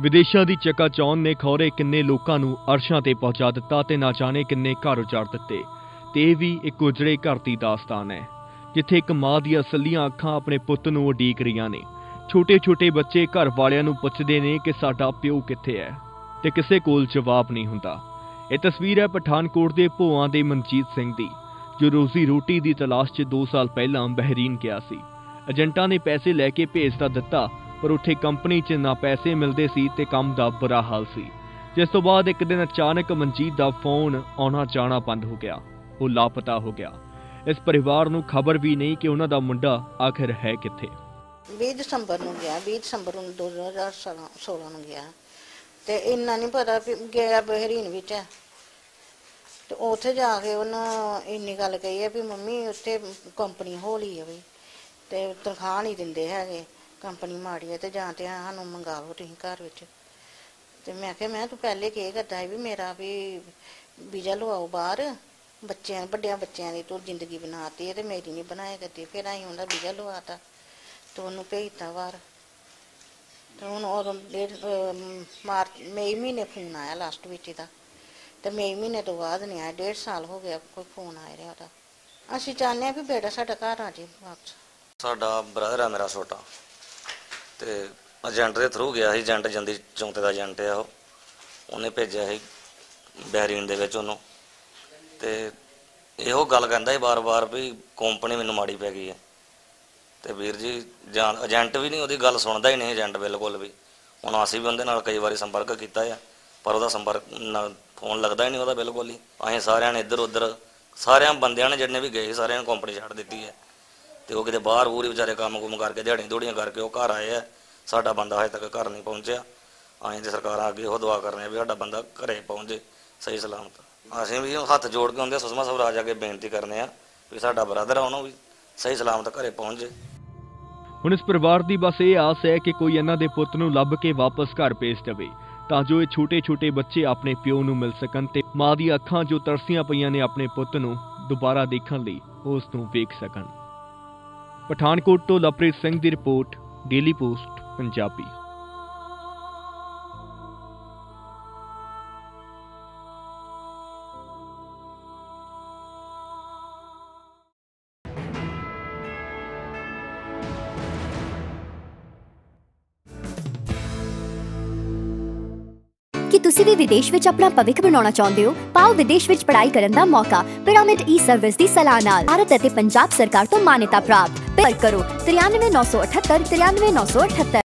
ਵਿਦੇਸ਼ਾਂ ਦੀ ਚਕਾਚੌਂਧ ਨੇ ਖੌਰੇ ਕਿੰਨੇ ਲੋਕਾਂ ਨੂੰ ਅਰਸ਼ਾਂ ਤੇ ਪਹੁੰਚਾ ਦਿੱਤਾ ਤੇ ਨਾ ਜਾਣੇ ਕਿੰਨੇ ਘਰ ਉਜਾੜ ਦਿੱਤੇ। ਤੇ ਇਹ ਵੀ ਇੱਕ ਉਜੜੇ ਘਰ ਦੀ ਦਾਸਤਾਨ ਹੈ, ਜਿੱਥੇ ਇੱਕ ਮਾਂ ਦੀਆਂ ਸੱਲੀਆਂ ਅੱਖਾਂ ਆਪਣੇ ਪੁੱਤ ਨੂੰ ਉਡੀਕ ਰਹੀਆਂ ਨੇ। ਛੋਟੇ-ਛੋਟੇ ਬੱਚੇ ਘਰ ਵਾਲਿਆਂ ਨੂੰ ਪੁੱਛਦੇ ਨੇ ਕਿ ਸਾਡਾ ਪਿਓ ਕਿੱਥੇ ਹੈ, ਤੇ ਕਿਸੇ ਕੋਲ ਜਵਾਬ ਨਹੀਂ ਹੁੰਦਾ। ਇਹ ਤਸਵੀਰ ਹੈ ਪਠਾਨਕੋਟ ਦੇ ਭੋਆਂ ਦੇ ਮਨਜੀਤ ਸਿੰਘ ਦੀ, ਜੋ ਰੋਜ਼ੀ ਰੋਟੀ ਦੀ ਤਲਾਸ਼ 'ਚ 2 ਸਾਲ ਪਹਿਲਾਂ ਬਹਿਰੀਨ ਗਿਆ ਸੀ। ਏਜੰਟਾਂ ਨੇ ਪੈਸੇ ਲੈ ਕੇ ਭੇਜ ਤਾਂ ਦਿੱਤਾ ਪਰ ਉੱਥੇ ਕੰਪਨੀ 'ਚ ਨਾ ਪੈਸੇ ਮਿਲਦੇ ਸੀ ਤੇ ਕੰਮ ਦਾ ਬੁਰਾ ਹਾਲ ਸੀ। ਜਿਸ ਤੋਂ ਬਾਅਦ ਇੱਕ ਦਿਨ ਅਚਾਨਕ ਮਨਜੀਤ ਦਾ ਫੋਨ ਆਉਣਾ ਜਾਣਾ ਬੰਦ ਹੋ ਗਿਆ। ਉਹ ਲਾਪਤਾ ਹੋ ਗਿਆ। ਇਸ ਪਰਿਵਾਰ ਨੂੰ ਖਬਰ ਵੀ ਨਹੀਂ ਕਿ ਉਹਨਾਂ ਦਾ ਮੁੰਡਾ ਆਖਿਰ ਹੈ ਕਿੱਥੇ। 20 ਦਸੰਬਰ ਨੂੰ ਗਿਆ 20 ਦਸੰਬਰ ਨੂੰ 2016 ਨੂੰ ਗਿਆ। ਤੇ ਇੰਨਾ ਨਹੀਂ ਪਤਾ ਵੀ ਗਿਆ ਬਹਿਰੀਨ ਵਿੱਚ। ਹੈ। ਤੇ ਉੱਥੇ ਜਾ ਕੇ ਉਹਨਾਂ ਇੰਨੀ ਗੱਲ ਕਹੀ ਹੈ ਵੀ ਮੰਮੀ ਉੱਥੇ ਕੰਪਨੀ ਹੋਲੀ ਹੈ ਵੀ, ਤੇ ਤਨਖਾਹ ਨਹੀਂ ਦਿੰਦੇ ਹੈਗੇ। ਕੰਪਨੀ ਮਾੜੀ ਹੈ ਤੇ ਜਾਂ ਤੇ ਸਾਨੂੰ ਮੰਗਾਓ ਤੁਸੀਂ ਘਰ ਵਿੱਚ। ਤੇ ਮੈਂ ਕਿਹਾ, ਮੈਂ ਤੂੰ ਪਹਿਲੇ ਕੀ ਕਰਦਾ ਸੀ ਵੀ ਮੇਰਾ ਵੀ ਵੀਜ਼ਾ ਲਵਾਓ ਬਾਹਰ। ਬੱਚਿਆਂ, ਵੱਡਿਆਂ ਬੱਚਿਆਂ ਦੀ ਤੂੰ ਜ਼ਿੰਦਗੀ ਬਣਾਤੀ ਹੈ ਤੇ ਮੇਰੀ ਨਹੀਂ ਬਣਾਇਆ ਕਰਦੀ। ਫਿਰ ਅਸੀਂ ਉਹਦਾ ਵੀਜ਼ਾ ਲਵਾਤਾ ਤੇ ਉਹਨੂੰ ਭੇਜਤਾ ਬਾਹਰ। ਤੇ ਹੁਣ ਉਦੋਂ ਮਾਰਚ, ਮਈ ਮਹੀਨੇ ਫੋਨ ਆਇਆ ਲਾਸਟ ਵਿੱਚ ਇਹਦਾ ਤੇ। ਮਈ ਮਹੀਨੇ ਤੋਂ ਬਾਅਦ ਨਹੀਂ ਆਇਆ, ਡੇਢ ਸਾਲ ਹੋ ਗਿਆ ਕੋਈ ਫੋਨ ਆ ਰਿਹਾ ਉਹਦਾ। ਅਸੀਂ ਚਾਹੁੰਦੇ ਹਾਂ ਵੀ ਬੇਟਾ ਸਾਡਾ ਘਰ ਆ ਜੇ ਵਾਪਸ। ਸਾਡਾ ਬ੍ਰਦਰ ਆ ਮੇਰਾ ਛੋਟਾ। ਤੇ ਏਜੰਟ ਦੇ ਥਰੂ ਗਿਆ ਸੀ ਏਜੰਟ ਜੰਦੀ ਚੌਂਤੇ ਦਾ ਏਜੰਟ ਆ ਉਹ। ਉਹਨੇ ਭੇਜਿਆ ਸੀ ਬਹਿਰੀਨ ਦੇ ਵਿੱਚ ਉਹਨੂੰ। ਤੇ ਇਹੋ ਗੱਲ ਕਹਿੰਦਾ ਸੀ ਬਾਰ-ਬਾਰ ਵੀ ਕੰਪਨੀ ਮੈਨੂੰ ਮਾੜੀ ਪੈ ਗਈ ਹੈ ਤੇ ਵੀਰ ਜੀ ਜਾਂ ਏਜੰਟ ਵੀ ਨਹੀਂ ਉਹਦੀ ਗੱਲ ਸੁਣਦਾ ਹੀ ਨਹੀਂ ਏਜੰਟ ਬਿਲਕੁਲ ਵੀ। ਹੁਣ ਅਸੀਂ ਵੀ ਉਹਦੇ ਨਾਲ ਕਈ ਵਾਰੀ ਸੰਪਰਕ ਕੀਤਾ ਆ ਪਰ ਉਹਦਾ ਸੰਪਰਕ ਨਾਲ ਫੋਨ ਲੱਗਦਾ ਹੀ ਨਹੀਂ ਉਹਦਾ ਬਿਲਕੁਲ ਹੀ। ਅਸੀਂ ਸਾਰਿਆਂ ਨੇ ਇੱਧਰ ਉੱਧਰ ਸਾਰਿਆਂ ਬੰਦਿਆਂ ਨੇ ਜਿੰਨੇ ਵੀ ਗਏ ਸੀ, ਸਾਰਿਆਂ ਨੇ ਕੰਪਨੀ ਛੱਡ ਦਿੱਤੀ ਹੈ ਤੇ ਉਹ ਕਿਤੇ ਬਾਹਰ ਬੂਰ ਵਿਚਾਰੇ ਕੰਮ ਕੁਮ ਕਰਕੇ ਦਿਹਾੜੀਆਂ ਦੂੜੀਆਂ ਕਰਕੇ ਉਹ ਘਰ ਆਏ ਆ। ਸਾਡਾ ਬੰਦਾ ਹਜੇ ਤੱਕ ਘਰ ਨਹੀਂ ਪਹੁੰਚਿਆ। ਅਸੀਂ ਤੇ ਸਰਕਾਰਾਂ ਅੱਗੇ ਉਹ ਦੁਆ ਕਰ ਵੀ ਸਾਡਾ ਬੰਦਾ ਘਰੇ ਪਹੁੰਚੇ ਸਹੀ ਸਲਾਮਤ। ਅਸੀਂ ਵੀ ਹੱਥ ਜੋੜ ਕੇ ਹੁੰਦੇ ਸੁਸ਼ਮਾ ਸਵਰਾਜ ਅੱਗੇ ਬੇਨਤੀ ਕਰਨੇ ਆ ਵੀ ਸਾਡਾ ਬ੍ਰਦਰ ਆ, ਉਹਨੂੰ ਵੀ ਸਹੀ ਸਲਾਮਤ ਘਰੇ ਪਹੁੰਚ। ਜੇ ਹੁਣ ਇਸ ਪਰਿਵਾਰ ਦੀ ਬਸ ਇਹ ਆਸ ਹੈ ਕਿ ਕੋਈ ਇਹਨਾਂ ਦੇ ਪੁੱਤ ਨੂੰ ਲੱਭ ਕੇ ਵਾਪਸ ਘਰ ਭੇਜ ਦੇਵੇ, ਤਾਂ ਜੋ ਇਹ ਛੋਟੇ-ਛੋਟੇ ਬੱਚੇ ਆਪਣੇ ਪਿਓ ਨੂੰ ਮਿਲ ਸਕਣ ਤੇ ਮਾਂ ਦੀਆਂ ਅੱਖਾਂ ਜੋ ਤਰਸੀਆਂ ਪਈਆਂ ਨੇ ਆਪਣੇ ਪੁੱਤ ਨੂੰ ਦੁਬਾਰਾ ਦੇਖਣ ਲਈ ਉਸ ਨੂੰ ਵੇਖ ਸਕਣ। ਪਠਾਨਕੋਟ ਤੋਂ ਲਵਪ੍ਰੀਤ ਸਿੰਘ ਦੀ ਰਿਪੋਰਟ ਡੇਲੀ ਪੋਸਟ ਪੰਜਾਬੀ। ਕੀ ਤੁਸੀਂ ਵੀ ਵਿਦੇਸ਼ ਵਿੱਚ ਆਪਣਾ ਭਵਿੱਖ ਬਣਾਉਣਾ ਚਾਹੁੰਦੇ ਹੋ, ਪਾਓ ਵਿਦੇਸ਼ ਵਿੱਚ ਪੜ੍ਹਾਈ ਕਰਨ ਦਾ ਮੌਕਾ, ਪਿਰਾਮਿਡ ਈ ਸਰਵਿਸ ਦੀ ਸਲਾਹ ਨਾਲ, ਭਾਰਤ ਅਤੇ ਪੰਜਾਬ ਸਰਕਾਰ ਤੋਂ ਮਾਨਤਾ ਪ੍ਰਾਪਤ। ਪਰ ਕਰੋ 93978 93978